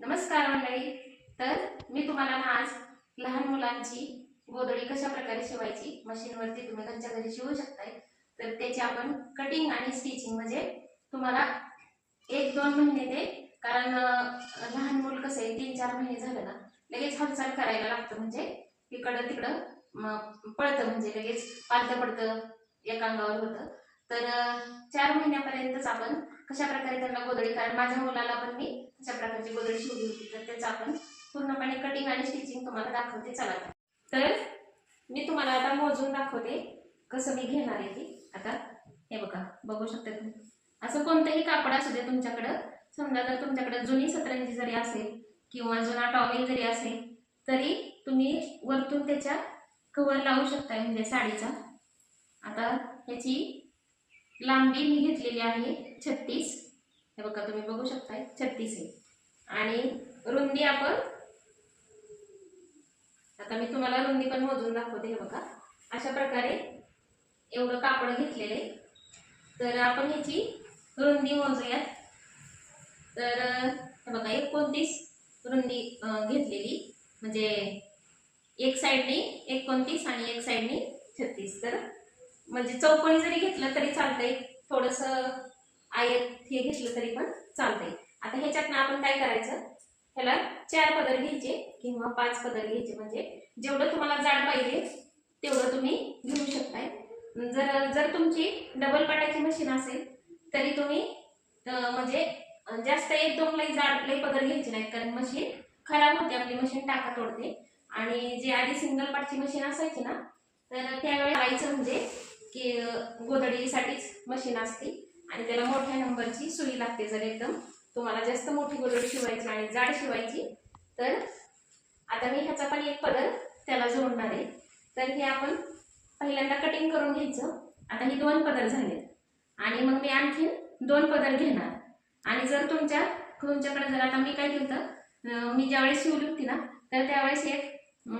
नमस्कार मंडळी. तर मी तुम्हाला ना आज लहान मुलांची गोधडी कशा प्रकारे शिवायची मशीनवरती तुम्ही त्यांच्या घरी शिवू शकताय. तर त्याची आपण कटिंग आणि स्टिचिंग म्हणजे तुम्हाला एक दोन महिने ते कारण लहान मूल कसं आहे तीन चार महिने झालं ना लगेच हालचाल करायला लागतं. म्हणजे इकडं तिकडं पळतं. म्हणजे लगेच पालतं पडतं एका अंगावर होतं. तर चार महिन्यापर्यंतच आपण कशा प्रकारे त्यांना गोधडी कारण माझ्या मुलाला पण मी अशा प्रकारची गोधडी शिवली होती तर त्याचं आपण पूर्णपणे कटिंग आणि स्टिचिंग तुम्हाला दाखवते. चला तर मी तुम्हाला आता मोजून दाखवते कसं मी घेणार आहे ती आता हे बघा बघू शकता तुम्ही. असं कोणतंही कापड असू दे तुमच्याकडं. समजा जर तुमच्याकडे जुनी सतरंजी जरी असेल किंवा जुना टॉवेल जरी असेल तरी तुम्ही वरतून त्याच्या कवर लावू शकता म्हणजे साडीचा. आता ह्याची लांबी मी घेतलेली आहे छत्तीस. हे बघा तुम्ही बघू शकताय छत्तीस आहे. आणि रुंदी आपण आता मी तुम्हाला रुंदी पण मोजून दाखवते हे बघा. अशा प्रकारे एवढं कापड घेतलेले तर आपण ह्याची रुंदी मोजूयात. तर हे बघा एकोणतीस रुंदी घेतलेली. म्हणजे एक साईडनी एकोणतीस आणि एक साईडनी छत्तीस. तर म्हणजे चौकोनी जरी घेतलं तरी चालतंय. थोडस आयत हे घेतलं तरी पण चालतंय. आता ह्याच्यातनं आपण काय करायचं? ह्याला चार पदर घ्यायचे किंवा पाच पदर घ्यायचे. म्हणजे जेवढं तुम्हाला जाड पाहिजे तेवढं तुम्ही घेऊ शकताय. जर जर तुमची डबल पाटाची मशीन असेल तरी तुम्ही म्हणजे जास्त एक दोन लई जाड लई पदर घ्यायचे नाहीत. कारण मशीन खराब होते. आपली मशीन टाका तोडते आणि जे आधी सिंगल पाटची मशीन असायची ना तर त्यावेळी करायचं म्हणजे की गोदडीसाठीच मशीन असते. आणि त्याला मोठ्या नंबरची सुई लागते जर एकदम. तुम्हाला जास्त मोठी गोदडी शिवायची आणि जाड शिवायची तर आता मी ह्याचा पण एक पदर त्याला जोडणार आहे. तर हे आपण पहिल्यांदा कटिंग करून घ्यायचं. आता हे दोन पदर झाले. आणि मग मी आणखी दोन पदर घेणार. आणि जर तुमच्या तुमच्याकडे जर आता मी काय केलं मी ज्यावेळेस शिवली होती ना तर त्यावेळेस एक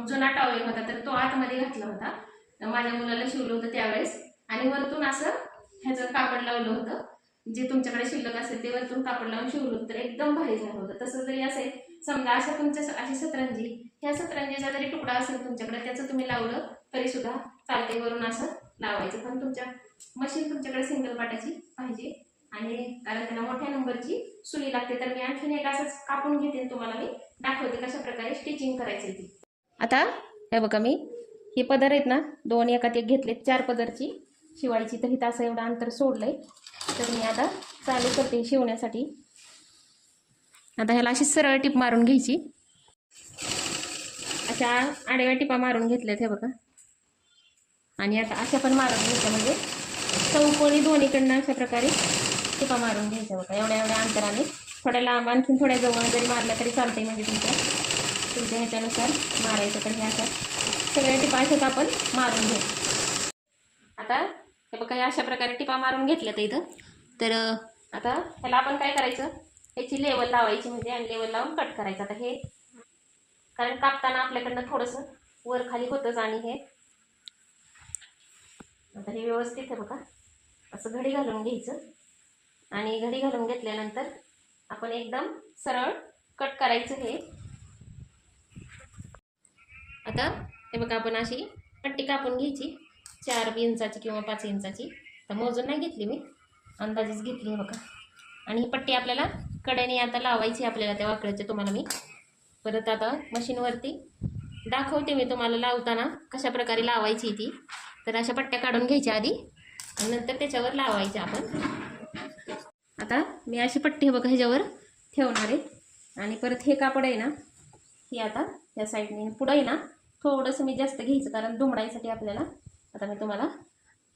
जुना टॉवेल होता तर तो आतमध्ये घातला होता. माझ्या मुलाला शिवलं होतं त्यावेळेस. आणि वरतून असं ह्याचं कापड लावलं होतं. जे तुमच्याकडे शिल्लक असेल ते वरतून कापड लावून शिवलं होतं तर एकदम भारी झालं होतं. तसं जरी असेल समजा अशा तुमच्या अशी सतरंजी ह्या सतरंजीचा जरी तुकडा असेल तुमच्याकडे त्याचं तुम्ही लावलं तरी सुद्धा चालते वरून असं लावायचं. पण तुमच्या मशीन तुमच्याकडे सिंगल पाटाची पाहिजे. आणि कारण त्याला मोठ्या नंबरची सुई लागते तर मी आणखीन एक असंच कापून घेते आणि तुम्हाला मी दाखवते कशा प्रकारे स्टिचिंग करायची ती. आता हे बघा मी हे पदर आहेत ना दोन एकात एक घेतले चार पदरची. शिवायची तर इथं असं एवढं अंतर सोडलंय. तर मी आता चालू करते शिवण्यासाठी. आता ह्याला अशी सरळ टिप मारून घ्यायची. अशा आडव्या टिपा मारून घेतल्यात हे बघा. आणि आता अशा पण मारून घ्यायच्या म्हणजे चौकोनी दोन्हीकडनं अशा प्रकारे टिपा मारून घ्यायच्या बघा. एवढ्या एवढ्या अंतराने. थोड्या लांब आणखीन थोड्या जवळ जरी मारल्या तरी चालतंय म्हणजे तुमच्या तुमच्या ह्याच्यानुसार मारायचं. तर हे असं सगळ्या टिपा अशाच आपण मारून घेऊ. आता हे बघा या अशा प्रकारे टिपा मारून घेतल्या तर इथं. तर आता ह्याला आपण काय करायचं? ह्याची लेवल लावायची म्हणजे आणि लेवल लावून कट करायचं. आता हे कारण कापताना आपल्याकडनं थोडंसं वर खाली होतंच आणि हे. आता हे व्यवस्थित आहे बघा. असं घडी घालून घ्यायचं. आणि घडी घालून घेतल्यानंतर आपण एकदम सरळ कट करायचं हे. आता हे बघा आपण अशी पट्टी कापून घ्यायची चार इंचाची किंवा पाच इंचाची. तर मोजून नाही घेतली मी अंदाजेच घेतली आहे बघा. आणि ही पट्टी आपल्याला कड्याने आता लावायची आपल्याला त्या वाकड्याच्या तुम्हाला मी. परत आता मशीनवरती दाखवते मी तुम्हाला लावताना कशा प्रकारे लावायची ती. तर अशा पट्ट्या काढून घ्यायच्या आधी आणि नंतर त्याच्यावर लावायच्या आपण. आता मी अशी पट्टी बघा ह्याच्यावर ठेवणार आहे. आणि परत हे कापड आहे ना हे आता या साईडने पुढं आहे ना थोडंसं मी जास्त घ्यायचं कारण दुमडाईसाठी आपल्याला आता मी तुम्हाला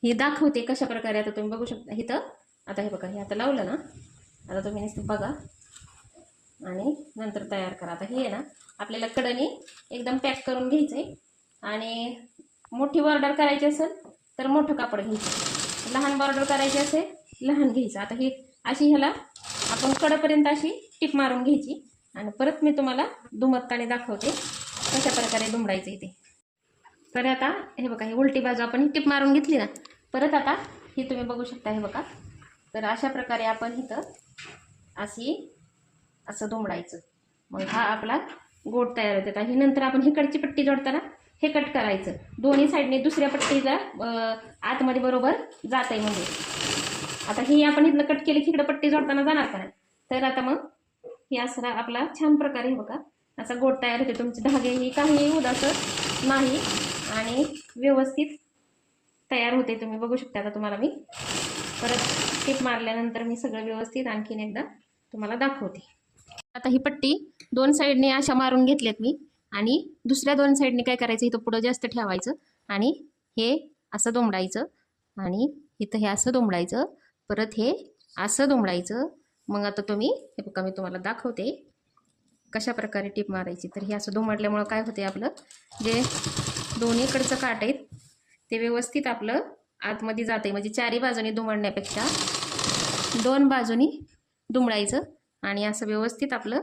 हे दाखवते कशा प्रकारे आता तुम्ही बघू शकता. इथं आता हे बघा हे आता लावलं ना आता तुम्ही नुसतं बघा. आणि नंतर तयार करा. आता हे आहे ना आपल्याला कडनी एकदम पॅक करून घ्यायचं आहे आणि मोठी बॉर्डर करायची असेल तर मोठं कापड घ्यायचं. लहान बॉर्डर करायची असेल लहान घ्यायचं. आता हे अशी ह्याला आपण कडपर्यंत अशी टिप मारून घ्यायची. आणि परत मी तुम्हाला दुमत्ताने दाखवते. कशा प्रकारे दुमडायचं इथे तर आता हे बघा ही उलटी बाजू आपण ही टिप मारून घेतली ना परत आता ही तुम्ही बघू शकता हे बघा. तर अशा प्रकारे आपण इथं अशी असं दुमडायचं. मग हा आपला गोट तयार होते. आता ही नंतर आपण हिकडची पट्टी जोडताना हे कट करायचं. दोन्ही साईडने दुसऱ्या पट्टीला आतमध्ये बरोबर जात आहे म्हणजे. आता ही आपण इथनं कट केली तिकडं पट्टी जोडताना जाणार का तर आता मग हे असं आपला छान प्रकारे बघा असा गोट तयार होते तुमचे धागे. ही काही उदासं नाही आणि व्यवस्थित तयार होते तुम्ही. बघू शकता आता तुम्हाला मी. परत टिप मारल्यानंतर मी सगळं व्यवस्थित आणखीन एकदा तुम्हाला दाखवते. आता ही पट्टी दोन साईडने अशा मारून घेतल्यात मी. आणि दुसऱ्या दोन साईडने काय करायचं इथं पुढं जास्त ठेवायचं आणि हे असं दोमडायचं आणि इथं हे असं दोमडायचं परत हे असं दोमडायचं मग आता तुम्ही हे बघा मी तुम्हाला दाखवते. कशा प्रकारे टीप मारायची? तर हे असं दुमडल्यामुळं काय होते आपलं? जे दोन्हीकडचं काट आहेत ते व्यवस्थित आपलं आतमध्ये जाते म्हणजे चारी बाजूनी दुमडण्यापेक्षा दोन बाजूनी दुमडायचं आणि असं व्यवस्थित आपलं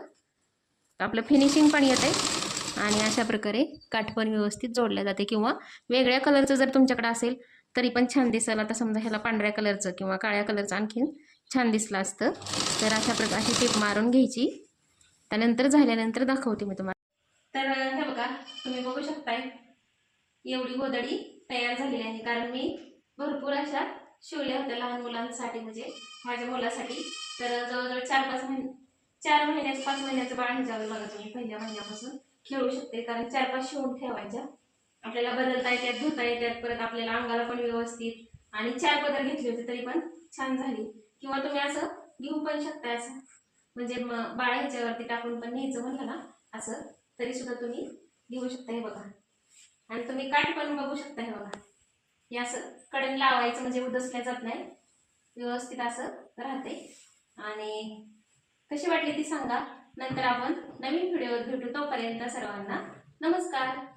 आपलं फिनिशिंग पण येत आहे आणि अशा प्रकारे काठ पण व्यवस्थित जोडल्या जाते. किंवा वेगळ्या कलरचं जर तुमच्याकडे असेल तरी पण छान दिसेल. आता समजा ह्याला पांढऱ्या कलरचं किंवा काळ्या कलरचं आणखीन छान दिसलं असतं तर अशा प्रकारे टीप मारून घ्यायची. त्यानंतर झाल्यानंतर दाखवते मी तुम्हाला. तर हे बघा तुम्ही बघू शकताय एवढी गोदडी तयार झालेली आहे. कारण मी भरपूर अशा शिवल्या होत्या लहान मुलांसाठी म्हणजे माझ्या मुलासाठी. तर जवळजवळ चार पाच महिने चार महिन्याचं पाच महिन्याचं बाळ ह्याच्यावर बघा तुम्ही पहिल्या महिन्यापासून खेळू शकते. कारण चार पाच शिवून ठेवायच्या. आपल्याला बदलता येतात धुता येतात परत आपल्याला अंगाला पण व्यवस्थित. आणि चार पदर घेतले होते तरी पण छान झाली. किंवा तुम्ही असं घेऊ पण शकता असं. म्हणजे मग बाळ ह्याच्यावरती टाकून पण न्यायचं म्हणलं ना असं तरी सुद्धा तुम्ही घेऊ शकता हे बघा. आणि तुम्ही काठ पण बघू शकता हे बघा. हे असं कडन लावायचं म्हणजे उदसल्या जात नाही. व्यवस्थित असं राहते आणि कशी वाटली ती सांगा. नंतर आपण नवीन व्हिडिओ भेटू तोपर्यंत सर्वांना नमस्कार.